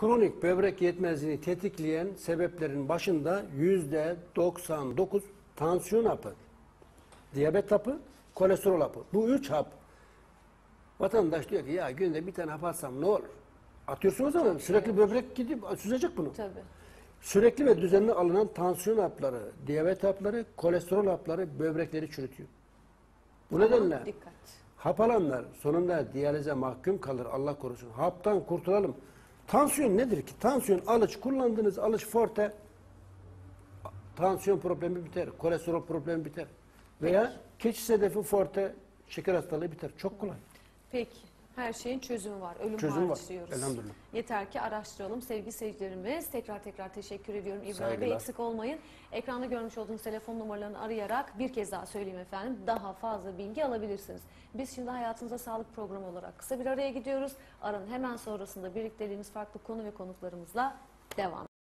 Kronik böbrek yetmezliğini tetikleyen sebeplerin başında yüzde 99 tansiyon hapı, diyabet hapı, kolesterol hapı. Bu üç hap. Vatandaş diyor ki ya günde bir tane hap alsam ne olur? Atıyorsunuz ama sürekli böbrek gidip süzecek bunu. Tabii. Sürekli ve düzenli alınan tansiyon hapları, diyabet hapları, kolesterol hapları böbrekleri çürütüyor. Bu nedenle Dikkat. hap alanlar sonunda diyalize mahkum kalır Allah korusun. Haptan kurtulalım. Tansiyon nedir ki? Tansiyon alıç kullandığınız alıç forte tansiyon problemi biter, kolesterol problemi biter. Veya keçi sedefi forte şeker hastalığı biter. Çok kolay. Peki. Her şeyin çözümü var. Ölüm Çözüm var. hariç diyoruz. Elhamdülillah. Yeter ki araştıralım. Sevgili seyircilerimiz tekrar tekrar teşekkür ediyorum. İbrahim Bey Saygılar. eksik olmayın. Ekranda görmüş olduğunuz telefon numaralarını arayarak bir kez daha söyleyeyim efendim. Daha fazla bilgi alabilirsiniz. Biz şimdi Hayatınıza Sağlık programı olarak kısa bir araya gidiyoruz. Aranın hemen sonrasında birlikteliğimiz farklı konu ve konuklarımızla devam